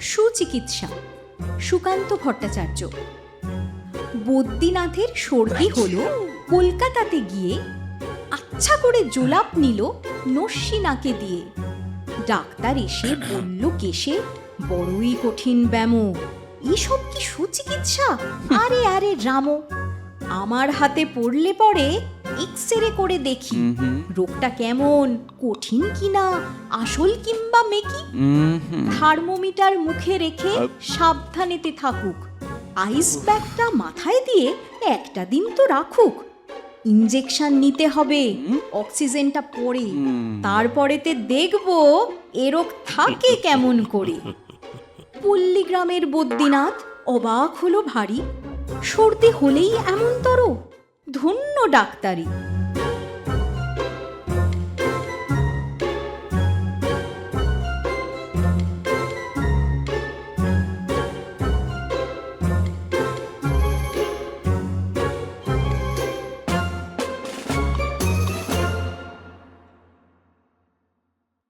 সুচিকিৎসা সুকান্ত ভট্টাচার্য। বদ্রীনাথের সর্দি হলো কলকাতাতে গিয়ে আচ্ছা করে জোলাপ নিল নস্যি নাকে দিয়ে। ডাক্তার এসে বলল কেসে বড়ই কঠিন ব্যামো এসব কি সুচিকিৎসা? আরে আরে রামো আমার হাতে পড়লে পরে এক্স রে করে দেখি। রোগটা কেমন? কঠিন কিনা? আসল কিংবা মেকি? থার্মোমিটার মুখে রেখে সাবধানেতে থাকুক। আইস ব্যাগটা মাথায় দিয়ে একটা দিন তো রাখুক। ইঞ্জেকশন নিতে হবে। অক্সিজেনটা পড়ে হুম। তারপরেতে দেখব এরোগ থাকে কেমন করে। পল্লীগ্রামের বদ্রীনাথ অবাক হলো ভারী। সর্দি হলেই এমন তর। ধন্য ডাক্তারি।